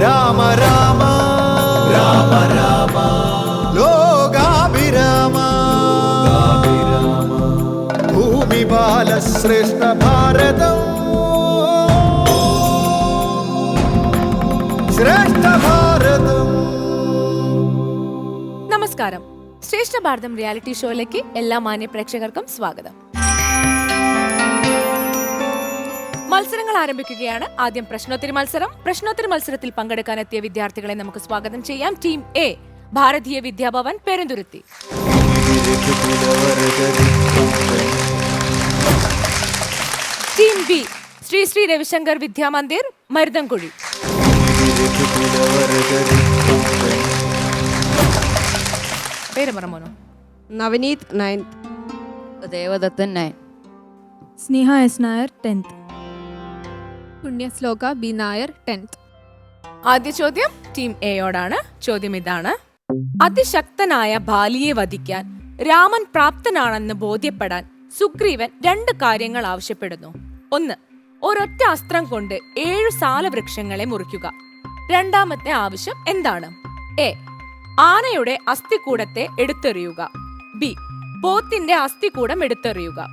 രാമ രാമ. രാമ രാമ. ലോകാഭിരാമ. ഭൂമി ബാലശ്രേഷ്ഠ ഭാരതം. ശ്രേഷ്ഠ ഭാരതം. നമസ്കാരം. ശ്രേഷ്ഠ ഭാരതം റിയാലിറ്റി ഷോയിലേക്ക് എല്ലാ മാന്യ പ്രേക്ഷകർക്കും സ്വാഗതം. മത്സരങ്ങൾ ആരംഭിക്കുകയാണ്. ആദ്യം പ്രശ്നോത്തരി മത്സരം. പ്രശ്നോത്തരി മത്സരത്തിൽ പങ്കെടുക്കാൻ എത്തിയ വിദ്യാർത്ഥികളെ നമുക്ക് സ്വാഗതം ചെയ്യാം. Team A Bharatiya Vidyabhavan Perumthuruthi. Team B Sri Sri Ravishankar Vidyamandir Maruthankuzhi. പേര് പറ മോനു. Navaneeth ninth. Devadathan nine. Sneha S Nair tenth. Punyasloka B Nair tenth. ആദ്യ ചോദ്യം ടീം എയോടാണ് ചോദ്യം ഇതാണ്. അതിശക്തനായ ബാലിയെ വധിക്കാൻ രാമൻ പ്രാപ്തനാണെന്ന് ബോധ്യപ്പെടാൻ സുഗ്രീവൻ രണ്ട് കാര്യങ്ങൾ ആവശ്യപ്പെടുന്നു. ഒന്ന് ഒരൊറ്റ അസ്ത്രം കൊണ്ട് ഏഴു സാലവൃക്ഷങ്ങളെ മുറിക്കുക. രണ്ടാമത്തെ ആവശ്യം എന്താണ്? എ ആനയുടെ അസ്ഥികൂടത്തെ എടുത്തെറിയുക. ബി പോത്തിന്റെ അസ്ഥികൂടം എടുത്തെറിയുക.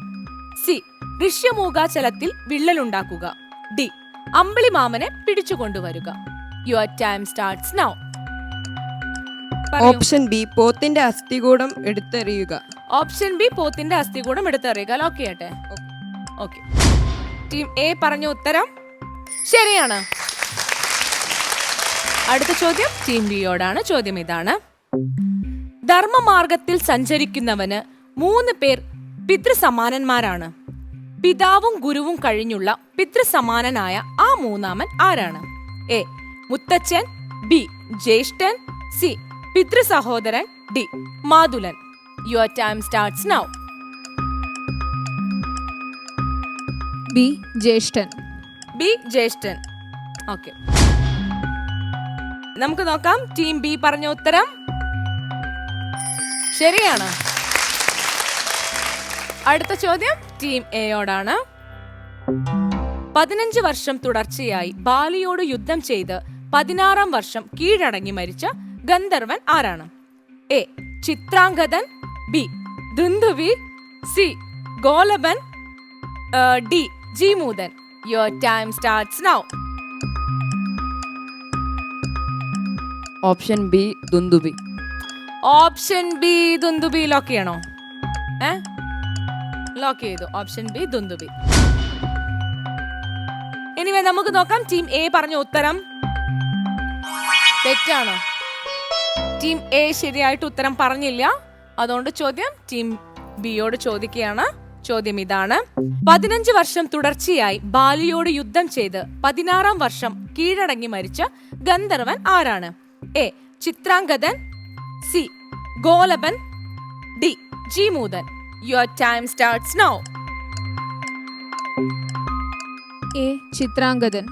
സി ഋഷ്യമൂകാചലത്തിൽ വിള്ളലുണ്ടാക്കുക. ഡി അമ്പിളിമാമനെ പിടിച്ചുകൊണ്ടുവരിക your time starts now option B പോത്തിന്റെ അസ്ഥികൂടം എടുത്തെറിയുക. ഓപ്ഷൻ ബി പോത്തിന്റെ അസ്ഥികൂടം എടുത്തെറിയുക. ലോക്ക് ചെയ്യട്ടെ? ഓക്കെ ടീം എ പറഞ്ഞ ഉത്തരം ശരിയാണ്. അടുത്ത ചോദ്യം ടീം ബിയോടാണ് ചോദ്യം ഇതാണ്. ധർമ്മമാർഗത്തിൽ സഞ്ചരിക്കുന്നവന് മൂന്ന് പേർ പിതൃസമാനന്മാരാണ്. പിതാവും ഗുരുവും കഴിഞ്ഞുള്ള പിതൃസമാനനായ ആ മൂന്നാമൻ ആരാണ്? എ. മുത്തച്ഛൻ ബി. ജ്യേഷ്ഠൻ സി. പിതൃസഹോദരൻ D. മാതുലൻ. Your time starts now B. ജ്യേഷ്ഠൻ. ബി. ജ്യേഷ്ഠൻ. ഓക്കെ നമുക്ക് നോക്കാം. ടീം ബി പറഞ്ഞ ഉത്തരം. ശരിയാണ്. അടുത്ത ചോദ്യം. ടീം എയോടാണ്. പതിനഞ്ച് വർഷം തുടർച്ചയായി ബാലിയോട് യുദ്ധം ചെയ്ത് പതിനാറാം വർഷം കീഴടങ്ങി മരിച്ച ഗന്ധർവൻ ആരാണ്? A. Chitrangadan B. Dundubhi C. Golaban D. Jimuthan. Your time starts now option B Dundubhi option B Dundubhi uh lock ചെയ്തു. ഓപ്ഷൻ ബി ദുന്ദുബി എനിവേ നമുക്ക് നോക്കാം ടീം എ പറഞ്ഞ ഉത്തരം. തെറ്റാണോ? ടീം എ ശരിയായിട്ട് ഉത്തരം പറഞ്ഞില്ല. അതുകൊണ്ട് ചോദ്യം ടീം ബിയോട് ചോദിക്കുകയാണ്. ചോദ്യം ഇതാണ്. പതിനഞ്ച് വർഷം തുടർച്ചയായി ബാലിയോട് യുദ്ധം ചെയ്ത് പതിനാറാം വർഷം കീഴടങ്ങി മരിച്ച ഗന്ധർവൻ ആരാണ്? A Chitrangadan C Golaban. D Jimuthan. Your time starts now A Chitrangadan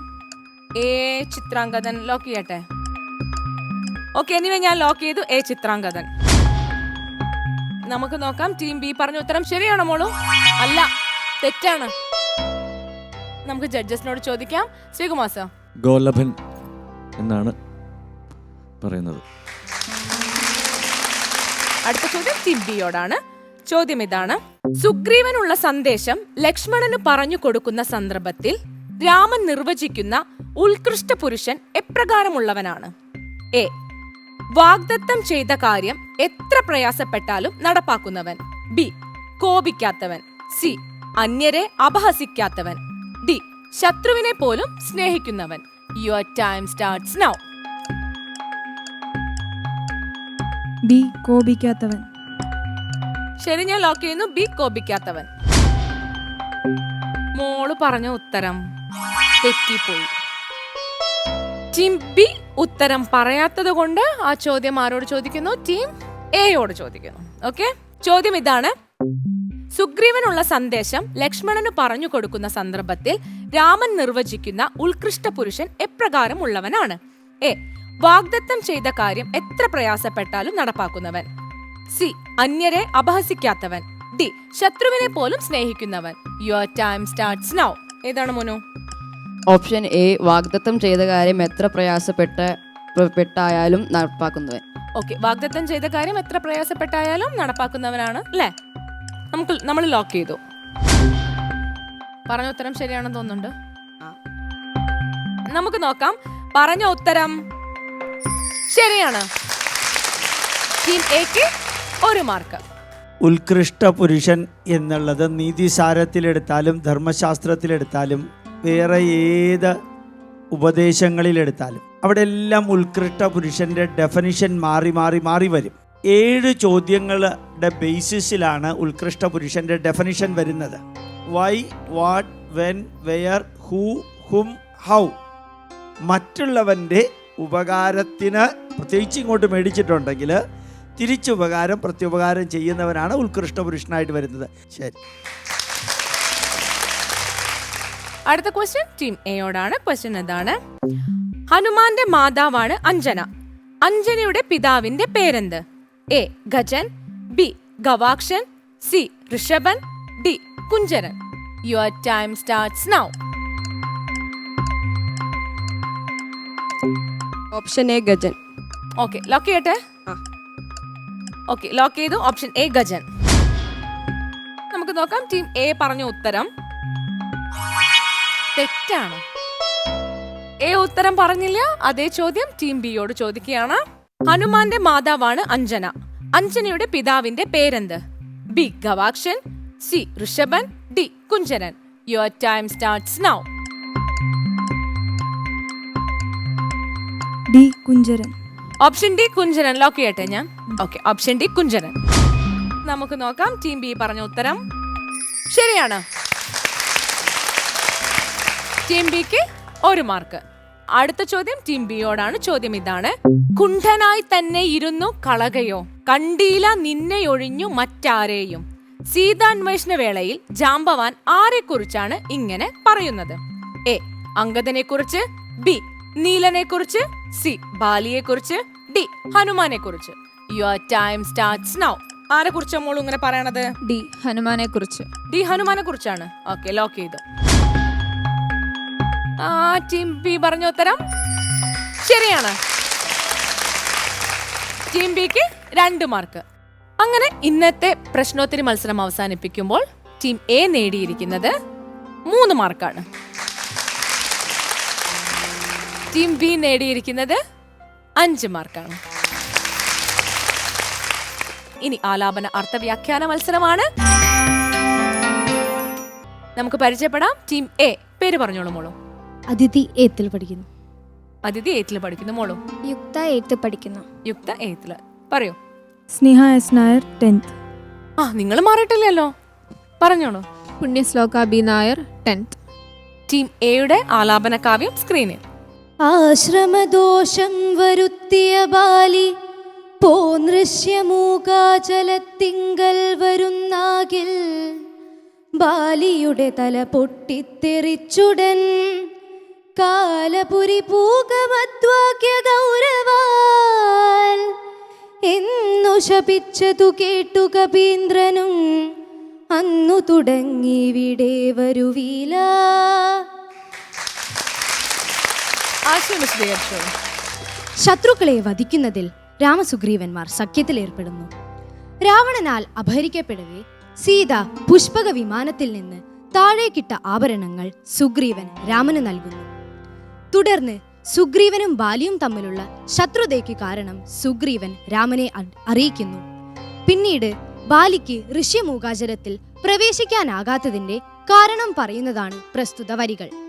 A Chitrangadan lock ചെയ്യട്ടെ. ഓക്കെ എനിവേ ഞാൻ ലോക്ക് ചെയ്തു. എ ചിത്രാംഗതൻ നമുക്ക് നോക്കാം. ടീം ബി പറഞ്ഞ ഉത്തരം ശരിയാണോ മോളു? അല്ല തെറ്റാണ്. നമുക്ക് ജഡ്ജസിനോട് ചോദിക്കാം. ശ്രീകുമാർ സർ ഗോലഭൻ എന്നാണ് പറയുന്നത്. അടുത്ത ചോദ്യം ടീം ബിയോടാണ് ചോദ്യം ഇതാണ് സുഗ്രീവനുള്ള സന്ദേശം ലക്ഷ്മണന് പറഞ്ഞു കൊടുക്കുന്ന സന്ദർഭത്തിൽ രാമൻ നിർവചിക്കുന്ന ഉത്കൃഷ്ട പുരുഷൻ എപ്രകാരമുള്ളവനാണ്? എ. വാഗ്ദത്തം ചെയ്ത കാര്യം എത്ര പ്രയാസപ്പെട്ടാലും നടപ്പാക്കുന്നവൻ. ബി. കോപിക്കാത്തവൻ. സി. അന്യരെ അപഹസിക്കാത്തവൻ. ഡി. ശത്രുവിനെ പോലും സ്നേഹിക്കുന്നവൻ. Your time starts now B. കോപിക്കാത്തവൻ. ശരി ഞാൻ ലോക്ക് ചെയ്യുന്നു. ബി കോപിക്കാത്തവൻ. മോൾ പറഞ്ഞ ഉത്തരം തെറ്റിപ്പോയി. ടീം ബി ഉത്തരം പറയാത്തത് കൊണ്ട് ആ ചോദ്യം ആരോട് ചോദിക്കുന്നു? ടീം എയോട് ചോദിക്കുന്നു. ഓക്കെ? ചോദ്യം ഇതാണ്. സുഗ്രീവനുള്ള സന്ദേശം ലക്ഷ്മണന് പറഞ്ഞു കൊടുക്കുന്ന സന്ദർഭത്തിൽ രാമൻ നിർവചിക്കുന്ന ഉത്കൃഷ്ട പുരുഷൻ എപ്രകാരം ഉള്ളവനാണ്. എ. വാഗ്ദത്തം ചെയ്ത കാര്യം എത്ര പ്രയാസപ്പെട്ടാലും നടപ്പാക്കുന്നവൻ. സി അന്യരെ അപഹസിക്കാത്തവൻ. ഡി ശത്രുവിനെ പോലും സ്നേഹിക്കുന്നവൻ. യുവർ ടൈം സ്റ്റാർട്ട്സ് നൗ ഏതാണ് മോനു? ഓപ്ഷൻ എ വാഗ്ദത്തം ചെയ്ത കാര്യം എത്ര പ്രയാസപ്പെട്ട പെട്ടായാലും നടപ്പാക്കുന്നവൻ. ഓക്കെ വാഗ്ദത്തം ചെയ്ത കാര്യം എത്ര പ്രയാസപ്പെട്ടായാലും നടപ്പാക്കുന്നവനാണ് അല്ലേ? നമുക്ക് നമ്മൾ ലോക്ക് ചെയ്തു. പറഞ്ഞ ഉത്തരം ശരിയാണെന്ന് തോന്നുന്നുണ്ട്. നമുക്ക് നോക്കാം. പറഞ്ഞ ഉത്തരം ശരിയാണ്. ടീം എക്ക് ഒരു മാർക്ക്. ഉത്കൃഷ്ട പുരുഷൻ എന്നുള്ളത് നീതിസാരത്തിലെടുത്താലും ധർമ്മശാസ്ത്രത്തിലെടുത്താലും വേറെ ഏത് ഉപദേശങ്ങളിലെടുത്താലും അവിടെ എല്ലാം ഉത്കൃഷ്ട പുരുഷന്റെ ഡെഫനിഷൻ മാറി മാറി മാറി വരും. ഏഴ് ചോദ്യങ്ങളുടെ ബേസിസിലാണ് ഉത്കൃഷ്ട പുരുഷന്റെ ഡെഫനിഷൻ വരുന്നത്. Why what when where who hmm how മറ്റുള്ളവന്റെ ഉപകാരത്തിന് പ്രത്യേകിച്ച് ഇങ്ങോട്ട് മേടിച്ചിട്ടുണ്ടെങ്കിൽ തിരിച്ചുപകാരം പ്രത്യുപകാരം ചെയ്യുന്നവനാണ് ഉത്കൃഷ്ട പുരുഷനായിട്ട് വരുന്നത്. ശരി. അടുത്ത ക്വസ്റ്റ്യൻ ടീം എയോടാണ് ക്വസ്റ്റ്യൻ എന്താണ്? ഹനുമാന്റെ മാതാവാണ് അഞ്ജന. അഞ്ജനയുടെ പിതാവിന്റെ പേരെന്ത്? A Gajan. B Gavakshan. C Rishabhan. D Kunjaran your time starts now option A Gajan. Okay lock ചെയ്യട്ടെ. ഓക്കെ ലോക്ക് ചെയ്തു. Option A Gajan. നമുക്ക് നോക്കാം. ടീം എ പറഞ്ഞ ഉത്തരം. തെറ്റാണ്. എ ഉത്തരം പറഞ്ഞില്ല. അതേ ചോദ്യം ടീം ബിയോട് ചോദിക്കുകയാണ്. ഹനുമാന്റെ മാതാവാണ് അഞ്ജന. അഞ്ജനയുടെ പിതാവിന്റെ പേരെന്ത്? B Gavakshan. C Rishabhan. D Kunjanan. Your time starts now D Kunjaran. Option D Kunjaran lock ചെയ്യട്ടെ ഞാൻ? ഓക്കെ ഓപ്ഷൻ ഡി കുഞ്ചരൻ നമുക്ക് നോക്കാം ടീം ബി പറഞ്ഞ ഉത്തരം. ശരിയാണ്. ടീം ബിക്ക് ഒരു മാർക്ക് അടുത്ത ചോദ്യം ടീം ബിയോടാണ് ചോദ്യം ഇതാണ്. കുണ്ഠനായി തന്നെ ഇരുന്നു കളകയോ കണ്ടീല നിന്നെ ഒഴിഞ്ഞു മറ്റാരെയും. സീതാന്വേഷണ വേളയിൽ ജാമ്പവാൻ ആരെക്കുറിച്ചാണ് ഇങ്ങനെ പറയുന്നത്? എ അങ്കദനെ കുറിച്ച് ബി നീലനെ കുറിച്ച് സി ബാലിയെ കുറിച്ച് ഡി ഹനുമാനെ കുറിച്ച് യുവർ ടൈം സ്റ്റാർട്ട്സ് നൗ ആരെ കുറിച്ച് മോൾ ഇങ്ങനെ പറയണത്? ഡി ഹനുമാനെ കുറിച്ച് ഡി ഹനുമാനെ കുറിച്ചാണ് ഓക്കെ ലോക്ക് ചെയ്ത്. ആ ടീം ബി പറഞ്ഞ ഉത്തരം ശരിയാണ്. ടീം ബിക്ക് രണ്ട് മാർക്ക് അങ്ങനെ ഇന്നത്തെ പ്രശ്നോത്തരി മത്സരം അവസാനിപ്പിക്കുമ്പോൾ ടീം എ നേടിയിരിക്കുന്നത് മൂന്ന് മാർക്കാണ് ടീം ബി നേടിയിരിക്കുന്നത് അഞ്ച് മാർക്കാണ്. ഇനി ആലാപന അർത്ഥവ്യാഖ്യാന മത്സരമാണ്. നമുക്ക് പരിചയപ്പെടാം. ടീം എ പേര് പറഞ്ഞോളൂ മോളോ. അതിഥി എത്തിൽ പഠിക്കുന്നു. അതിഥി എയ്ത്തിൽ പഠിക്കുന്നു മോളോ. യുക്ത എയ്ത്ത് പഠിക്കുന്നു. യുക്ത എയ്ത്തിൽ പറയൂ. Sneha S Nair tenth. ആ നിങ്ങൾ മാറിയിട്ടില്ലല്ലോ. പറഞ്ഞോളൂ. Punyashloka B Nair tenth. Team എയുടെ ആലാപന കാവ്യം സ്ക്രീനിൽ. ആശ്രമദോഷം വരുത്തിയ ബാലി പോനൃശ്യമൂകാചലത്തിങ്കൽ വരുന്നാകിൽ. ബാലിയുടെ തല പൊട്ടിത്തെറിച്ചുടൻ കാലപുരി പൂകമദ്വാക്യ ഗൗരവാൽ. എന്നു ശപിച്ചതു കേട്ടു കപീന്ദ്രനും അന്നു തുടങ്ങി വിടേ വരുവീല. ശത്രുക്കളെ വധിക്കുന്നതിൽ രാമസുഗ്രീവന്മാർ സഖ്യത്തിലേർപ്പെടുന്നു രാവണനാൽ അപഹരിക്കപ്പെടവേ സീത പുഷ്പക വിമാനത്തിൽ നിന്ന് താഴേക്കിട്ട ആഭരണങ്ങൾ സുഗ്രീവൻ രാമന് നൽകുന്നു. തുടർന്ന് സുഗ്രീവനും ബാലിയും തമ്മിലുള്ള ശത്രുതയ്ക്ക് കാരണം സുഗ്രീവൻ രാമനെ അറിയിക്കുന്നു. പിന്നീട് ബാലിക്ക് ഋഷ്യമൂകാചരത്തിൽ പ്രവേശിക്കാനാകാത്തതിന്റെ കാരണം പറയുന്നതാണ് പ്രസ്തുത വരികൾ.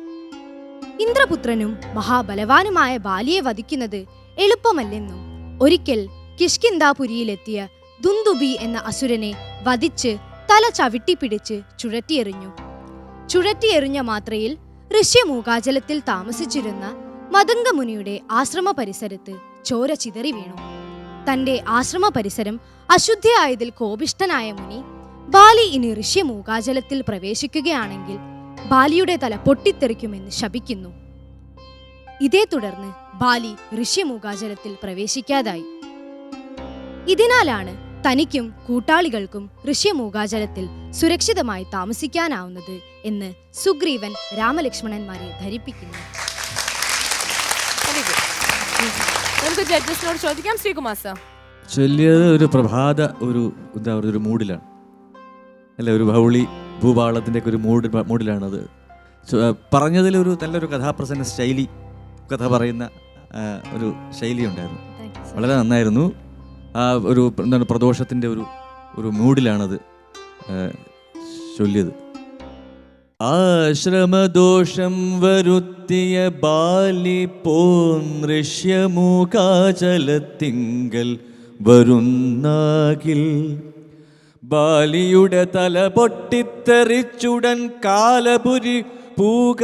ഇന്ദ്രപുത്രനും മഹാബലവാനുമായ ബാലിയെ വധിക്കുന്നത് എളുപ്പമല്ലെന്നും ഒരിക്കൽ കിഷ്കിന്ദാപുരിയിലെത്തിയ ദുന്ദുബി എന്ന അസുരനെ വധിച്ച് തല ചവിട്ടിപ്പിടിച്ച് ചുഴറ്റിയെറിഞ്ഞു. ചുഴറ്റിയെറിഞ്ഞ മാത്രയിൽ ഋഷ്യമൂകാചലത്തിൽ താമസിച്ചിരുന്ന മതംഗമുനിയുടെ ആശ്രമ പരിസരത്ത് ചോര ചിതറി വീണു. തന്റെ ആശ്രമ പരിസരം അശുദ്ധിയായതിൽ കോപിഷ്ഠനായ മുനി ബാലി ഇനി ഋഷ്യമൂകാചലത്തിൽ പ്രവേശിക്കുകയാണെങ്കിൽ ബാലിയുടെ തല പൊട്ടിത്തെറിക്കുമെന്ന് ശപിക്കുന്നു. ഇതേ തുടർന്ന് ബാലി ഋഷ്യമൂകാചലത്തിൽ പ്രവേശിക്കാതായി. ഇതിനാലാണ് തനിക്കും കൂട്ടാളികൾക്കും ഋഷ്യമൂകാചലത്തിൽ സുരക്ഷിതമായി താമസിക്കാനാവുന്നത് എന്ന് സുഗ്രീവൻ രാമലക്ഷ്മണന്മാരെ ധരിപ്പിക്കുന്നു. നമുക്ക് ജഡ്ജസിനോട് ചോദിക്കാം ശ്രീകുമാർ സാർ. ചൊല്ലിയത് ഒരു പ്രഭാത ഒരു എന്താ പറയുക ഒരു മൂഡിലാണ് അല്ല ഒരു ഭൗളി ഭൂപാളത്തിന്റെ ഒക്കെ ഒരു മൂഡ് മൂഡിലാണത്. പറഞ്ഞതിലൊരു നല്ലൊരു കഥാപ്രസന്ന ശൈലി കഥ പറയുന്ന ഒരു ശൈലി ഉണ്ടായിരുന്നു. വളരെ നന്നായിരുന്നു. ആ ഒരു എന്താണ് പ്രദോഷത്തിന്റെ ഒരു ഒരു മൂഡിലാണത് ചൊല്ലിയത്. ആശ്രമദോഷം വരുത്തിയ ബാലി പോന്നൃശ്യമൂകാചലത്തിങ്കൽ വരുന്നാകിൽ. ബാലിയുടെ തല പൊട്ടിത്തെറിച്ചുടൻ കാലപുരി പൂക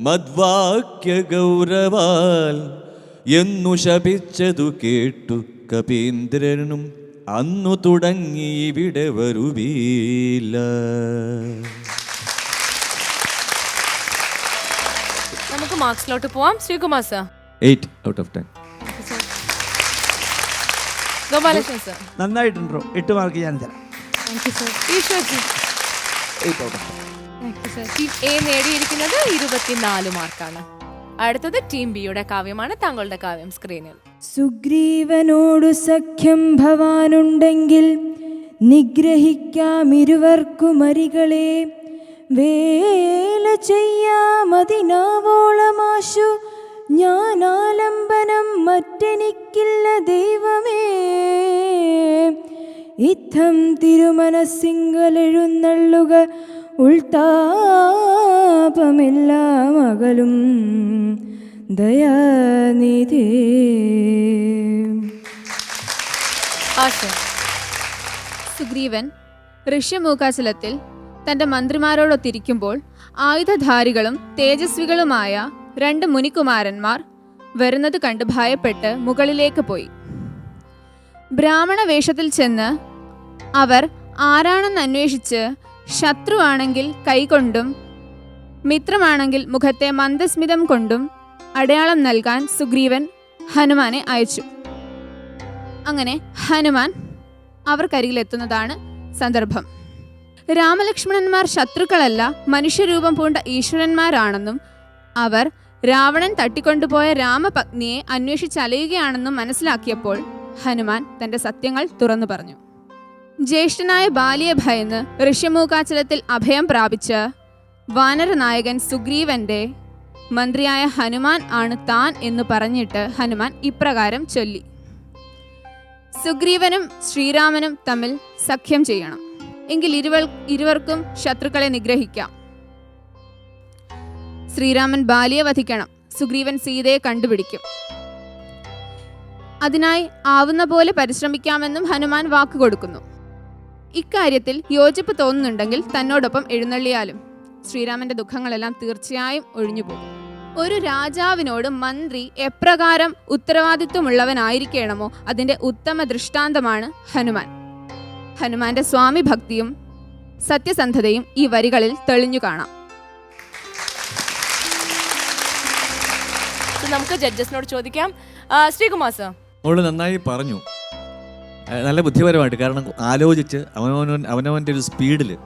മദ്വാക്യ ഗൗരവാൽ എന്നു ശപിച്ചതു കേട്ടു കപീന്ദ്രനും അന്നു തുടങ്ങി ഇവിടെ വരുവീല. നമുക്ക് മാർക്സിലോട്ട് പോവാം. Sreekumar sir. Eight out of ten Gopalakrishnan sir. നന്നായിട്ടുണ്ടോ? എട്ട് മാർക്ക് ഞാൻ തരാം. ഓഫ് ടീം എ നേടിയിരിക്കുന്നത് ഇരുപത്തിനാല് മാർക്കാണ്. അടുത്തത് ടീം ബിയുടെ കാവ്യമാണ് താങ്കളുടെ കാവ്യം സ്ക്രീനിൽ സുഗ്രീവനോടു സഖ്യം ഭവാനുണ്ടെങ്കിൽ നിഗ്രഹിക്കാം ഇരുവർക്കുമരികളെ വേല ചെയ്യാമതിനാവോളമാശു ഞാൻ ആലംബനം മറ്റെനിക്കില്ല ദൈവമേ. ഇത്തം തിരുമനസ്സിങ്കലെഴുന്നള്ളുക ഉൾത്താപമെല്ലാം അകലും ദയാനിധേ. സുഗ്രീവൻ ഋഷ്യമൂക്കാചലത്തിൽ തന്റെ മന്ത്രിമാരോടൊത്തിരിക്കുമ്പോൾ ആയുധധാരികളും തേജസ്വികളുമായ രണ്ട് മുനികുമാരന്മാർ വരുന്നത് കണ്ട് ഭയപ്പെട്ട് മുകളിലേക്ക് പോയി. ബ്രാഹ്മണ വേഷത്തിൽ ചെന്ന് അവർ ആരാണെന്ന് അന്വേഷിച്ച് ശത്രുവാണെങ്കിൽ കൈകൊണ്ടും മിത്രമാണെങ്കിൽ മുഖത്തെ മന്ദസ്മിതം കൊണ്ടും അടയാളം നൽകാൻ സുഗ്രീവൻ ഹനുമാനെ അയച്ചു. അങ്ങനെ ഹനുമാൻ അവർക്കരികിലെത്തുന്നതാണ് സന്ദർഭം. രാമലക്ഷ്മണന്മാർ ശത്രുക്കളല്ല മനുഷ്യരൂപം പൂണ്ട ഈശ്വരന്മാരാണെന്നും അവർ രാവണൻ തട്ടിക്കൊണ്ടുപോയ രാമപത്നിയെ അന്വേഷിച്ചലയുകയാണെന്നും മനസ്സിലാക്കിയപ്പോൾ ഹനുമാൻ തന്റെ സത്യങ്ങൾ തുറന്നു പറഞ്ഞു. ജ്യേഷ്ഠനായ ബാലിയെ ഭയന്ന് ഋഷ്യമൂകാചലത്തിൽ അഭയം പ്രാപിച്ച വാനരനായകൻ സുഗ്രീവന്റെ മന്ത്രിയായ ഹനുമാൻ ആണ് താൻ എന്ന് പറഞ്ഞിട്ട് ഹനുമാൻ ഇപ്രകാരം ചൊല്ലി. സുഗ്രീവനും ശ്രീരാമനും തമ്മിൽ സഖ്യം ചെയ്യണം. എങ്കിൽ ഇരുവർ ഇരുവർക്കും ശത്രുക്കളെ നിഗ്രഹിക്കാം. ശ്രീരാമൻ ബാലിയെ വധിക്കണം. സുഗ്രീവൻ സീതയെ കണ്ടുപിടിക്കും. അതിനായി ആവുന്ന പോലെ പരിശ്രമിക്കാമെന്നും ഹനുമാൻ വാക്ക് കൊടുക്കുന്നു. ഇക്കാര്യത്തിൽ യോജിപ്പ് തോന്നുന്നുണ്ടെങ്കിൽ തന്നോടൊപ്പം എഴുന്നള്ളിയാലും. ശ്രീരാമന്റെ ദുഃഖങ്ങളെല്ലാം തീർച്ചയായും ഒഴിഞ്ഞു പോകും. ഒരു രാജാവിനോട് മന്ത്രി എപ്രകാരം ഉത്തരവാദിത്വമുള്ളവനായിരിക്കണമോ അതിന്റെ ഉത്തമ ദൃഷ്ടാന്തമാണ് ഹനുമാൻ. ഹനുമാന്റെ സ്വാമി ഭക്തിയും സത്യസന്ധതയും ഈ വരികളിൽ തെളിഞ്ഞു കാണാം. നമുക്ക് ജഡ്ജസിനോട് ചോദിക്കാം. ശ്രീകുമാർ സർ. നന്നായി പറഞ്ഞു. നല്ല ബുദ്ധിപരമായിട്ട്. കാരണം ആലോചിച്ച് അവനവൻ അവനവന്റെ ഒരു സ്പീഡിൽ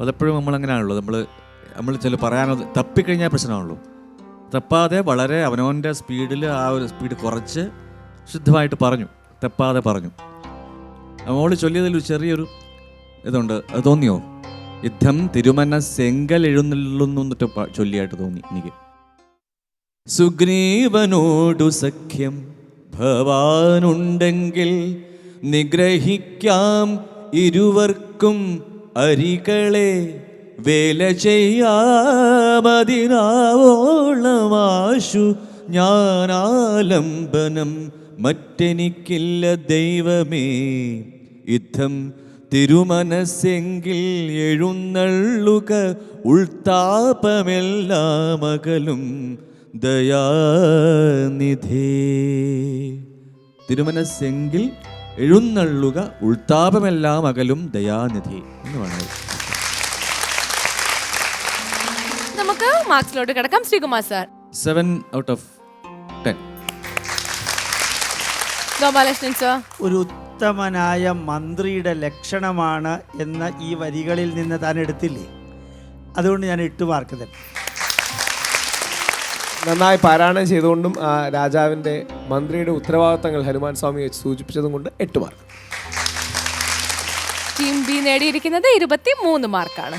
പലപ്പോഴും നമ്മളങ്ങനെയാണല്ലോ. നമ്മൾ നമ്മൾ ചില പറയാനോ തപ്പിക്കഴിഞ്ഞാൽ പ്രശ്നമാണല്ലോ. തപ്പാതെ വളരെ അവനവന്റെ സ്പീഡിൽ ആ ഒരു സ്പീഡ് കുറച്ച് ശുദ്ധമായിട്ട് പറഞ്ഞു. തപ്പാതെ പറഞ്ഞു. അവൾ ചൊല്ലിയതിൽ ഒരു ചെറിയൊരു ഇതുണ്ട്. അത് തോന്നിയോ? യുദ്ധം തിരുമന സെങ്കൽ എഴുന്നള്ളുന്നു എന്നിട്ട് പ- ചൊല്ലിയായിട്ട് തോന്നി എനിക്ക്. സുഗ്രീവനോടു സഖ്യം ഭവാനുണ്ടെങ്കിൽ നിഗ്രഹിക്കാം ഇരുവർക്കും അരികളെ. വേല ചെയ്യാമതിനാവോളമാശു ഞാനാലംബനം മറ്റെനിക്കില്ല ദൈവമേ. യുദ്ധം തിരുമനസ്സെങ്കിൽ എഴുന്നള്ളുക ഉൾത്താപമെല്ലാം അകലും ദയാനിധേ. തിരുമനസ്സെങ്കിൽ എഴുന്നള്ളുക ഉൾത്താപമെല്ലാം അകലും ദയാനിധി എന്ന് പറഞ്ഞത്. നമുക്ക് മാർക്സിലോട്ട് കിടക്കാം. Sreekumar sir. Seven out of ten Gopalakrishnan sir. ഒരു ഉത്തമനായ മന്ത്രിയുടെ ലക്ഷണമാണ് എന്ന ഈ വരികളിൽ നിന്ന് താൻ എടുത്തില്ലേ? അതുകൊണ്ട് ഞാൻ എട്ട് മാർക്ക് തന്നെ. നന്നായി പാരായണം ചെയ്തുകൊണ്ടും രാജാവിന്റെ രാജാവിന്റെ മന്ത്രിയുടെ ഉത്തരവാദിത്തങ്ങൾ ഹനുമാൻ സ്വാമി സൂചിപ്പിച്ചതും കൊണ്ട് എട്ട് മാർക്ക്. ടീം ബി നേടിയിരിക്കുന്നത് ഇരുപത്തി മൂന്ന് മാർക്കാണ്.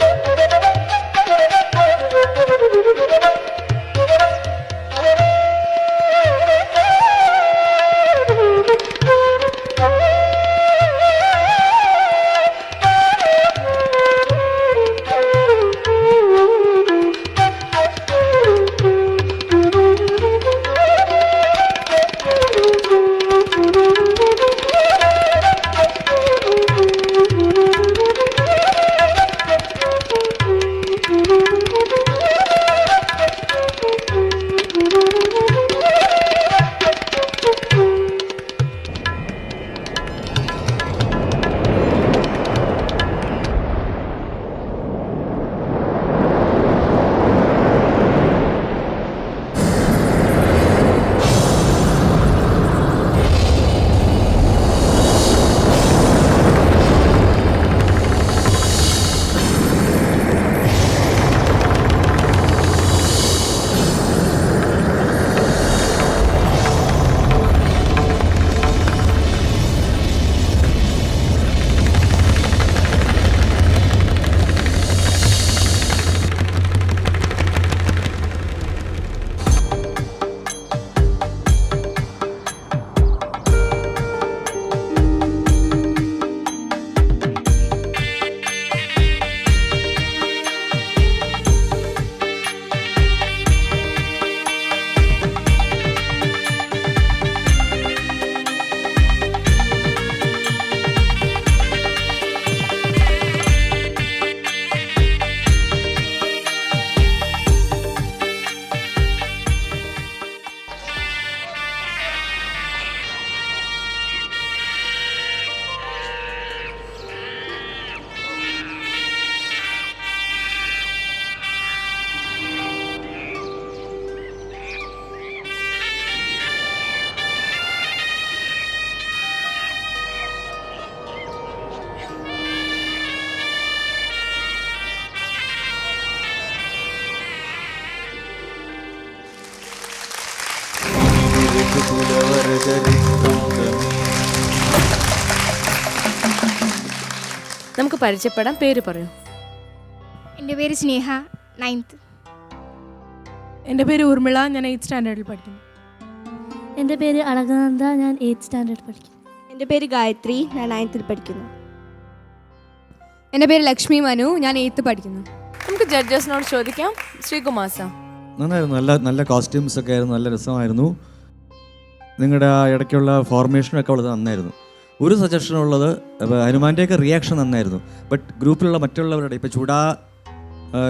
നമുക്ക് പരിചയപ്പെടാം. പേര് പറയൂ. എന്റെ പേര് സ്നേഹ നയൻത്ത് എന്റെ പേര് ഊർമിള ഞാൻ എയ്ത്ത് സ്റ്റാൻഡേർഡിൽ പഠിക്കുന്നു. എന്റെ പേര് അളകനന്ദ ഞാൻ എയ്ത്ത് സ്റ്റാൻഡേർഡിൽ പഠിക്കുന്നു. എന്റെ പേര് ഗായത്രി ഞാൻ നയൻത്തിൽ പഠിക്കുന്നു. എന്റെ പേര് ലക്ഷ്മി മനു ഞാൻ എയ്ത്ത് പഠിക്കുന്നു. നമുക്ക് ജഡ്ജസിനോട് ചോദിക്കാം. ശ്രീകുമാർ സാർ. നന്നായിരുന്നു. നല്ല നല്ല കോസ്റ്റ്യൂംസ് ഒക്കെ ആയിരുന്നു. നല്ല രസമായിരുന്നു. നിങ്ങളുടെ ആ ഇടയ്ക്കുള്ള ഫോർമേഷനൊക്കെ ഉള്ളത് നന്നായിരുന്നു ഒരു സജഷൻ ഉള്ളത് ഹനുമാന്റെയൊക്കെ റിയാക്ഷൻ നന്നായിരുന്നു ബട്ട് ഗ്രൂപ്പിലുള്ള മറ്റുള്ളവരുടെ ഇപ്പോൾ ചൂടാ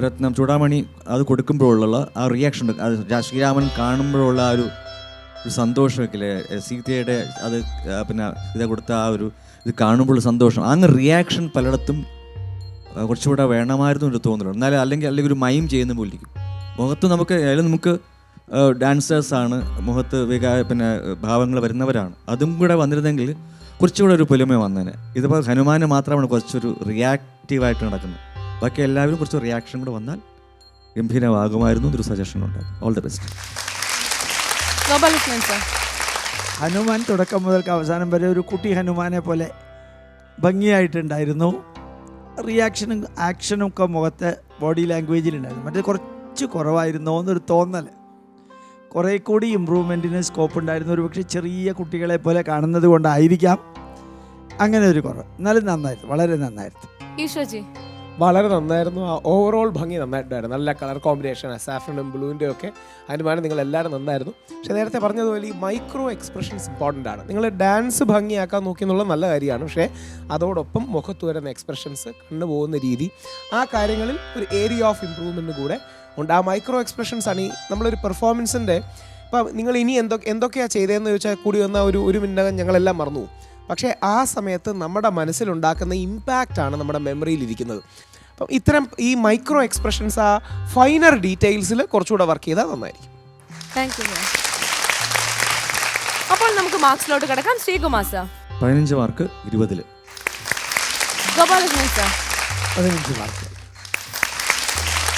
രത്നം ചൂടാമണി അത് കൊടുക്കുമ്പോഴുള്ള ആ റിയാക്ഷൻ അത് ശ്രീരാമൻ കാണുമ്പോഴുള്ള ആ ഒരു ഒരു സന്തോഷമൊക്കെ സീതയുടെ അത് പിന്നെ ഇത് കൊടുത്ത ആ ഒരു ഇത് കാണുമ്പോൾ സന്തോഷം. അങ്ങ് റിയാക്ഷൻ പലയിടത്തും കുറച്ചുകൂടെ വേണമായിരുന്നു എന്ന് തോന്നുന്നുണ്ട്. എന്നാലും അല്ലെങ്കിൽ അല്ലെങ്കിൽ ഒരു മൈം ചെയ്യുന്ന പോലിരിക്കും. മുഖത്ത് നമുക്ക് അതിൽ നമുക്ക് ഡാൻസേഴ്സാണ് മുഖത്ത് വികാ പിന്നെ ഭാവങ്ങൾ വരുന്നവരാണ്. അതും കൂടെ വന്നിരുന്നെങ്കിൽ കുറച്ചുകൂടെ ഒരു പുലിമ വന്നേനെ. ഇതിപ്പോൾ ഹനുമാന് മാത്രമാണ് കുറച്ചൊരു റിയാക്റ്റീവായിട്ട് നടക്കുന്നത്. ബാക്കി എല്ലാവരും കുറച്ച് റിയാക്ഷൻ കൂടെ വന്നാൽ ഗംഭീരമാകുമായിരുന്നു. ഒരു സജഷൻ ഉണ്ട് ഓൾ ദി ബെസ്റ്റ് ഹനുമാൻ തുടക്കം മുതൽക്ക് അവസാനം വരെ ഒരു കുട്ടി ഹനുമാനെ പോലെ ഭംഗിയായിട്ടുണ്ടായിരുന്നു. റിയാക്ഷനും ആക്ഷനും ഒക്കെ മുഖത്തെ ബോഡി ലാംഗ്വേജിലുണ്ടായിരുന്നു മറ്റേ കുറച്ച് കുറവായിരുന്നോ എന്നൊരു തോന്നൽ കുറേ കൂടി ഇമ്പ്രൂവ്മെന്റിന് സ്കോപ്പ് ഉണ്ടായിരുന്നു ഒരു പക്ഷേ ചെറിയ കുട്ടികളെ പോലെ കാണുന്നത് കൊണ്ടായിരിക്കാം അങ്ങനെ ഒരു കുറവ്. എന്നാലും നന്നായിരുന്നു. വളരെ നന്നായിരുന്നു. ഈശോജി വളരെ നന്നായിരുന്നു. ആ ഓവറോൾ ഭംഗി നന്നായിട്ടുണ്ടായിരുന്നു. നല്ല കളർ കോമ്പിനേഷൻ സാഫ്രനും ബ്ലൂവിന്റെ ഒക്കെ അനുമാനം നിങ്ങൾ എല്ലാവരും നന്നായിരുന്നു. പക്ഷേ നേരത്തെ പറഞ്ഞതുപോലെ ഈ മൈക്രോ എക്സ്പ്രഷൻസ് ഇമ്പോർട്ടന്റ് ആണ്. നിങ്ങൾ ഡാൻസ് ഭംഗിയാക്കാൻ നോക്കി എന്നുള്ളത് നല്ല കാര്യമാണ്. പക്ഷേ അതോടൊപ്പം മുഖത്ത് വരുന്ന എക്സ്പ്രഷൻസ് കണ്ടുപോകുന്ന രീതി ആ കാര്യങ്ങളിൽ ഒരു ഏരിയ ഓഫ് ഇമ്പ്രൂവ്മെന്റ് കൂടെ ഉണ്ട്. ആ മൈക്രോ എക്സ്പ്രഷൻസ് ആണ് ഈ നമ്മളൊരു പെർഫോമൻസിന്റെ ഇപ്പം നിങ്ങൾ ഇനി എന്തൊക്കെ എന്തൊക്കെയാണ് ചെയ്തതെന്ന് ചോദിച്ചാൽ കൂടി വന്ന ഒരു ഒരു മിനിറ്റകം ഞങ്ങളെല്ലാം മറന്നു പോകും. പക്ഷേ ആ സമയത്ത് നമ്മുടെ മനസ്സിലുണ്ടാക്കുന്ന ഇമ്പാക്റ്റാണ് ആണ് നമ്മുടെ മെമ്മറിയിലിരിക്കുന്നത് അപ്പം ഇത്തരം ഈ മൈക്രോ എക്സ്പ്രഷൻസ് ആ ഫൈനർ ഡീറ്റെയിൽസിൽ കുറച്ചുകൂടെ വർക്ക് ചെയ്താൽ നന്നായിരിക്കും. താങ്ക് യു അപ്പോൾ നമുക്ക് മാർക്സിലോട്ട് കിടക്കാം. ശ്രീകുമാർ സാർ പതിനഞ്ച് മാർക്ക് ഇരുപതിൽ ഗോപാലകൃഷ്ണൻ സാർ പതിനഞ്ച് mark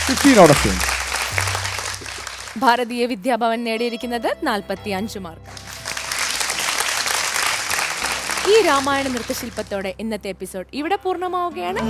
fifteen out of ten Bharatiya Vidya നേടിയിരിക്കുന്നത് നാൽപ്പത്തി അഞ്ച് മാർക്ക് ഈ രാമായണ നൃത്തശില്പത്തോടെ ഇന്നത്തെ എപ്പിസോഡ് ഇവിടെ പൂർണമാവുകയാണ്.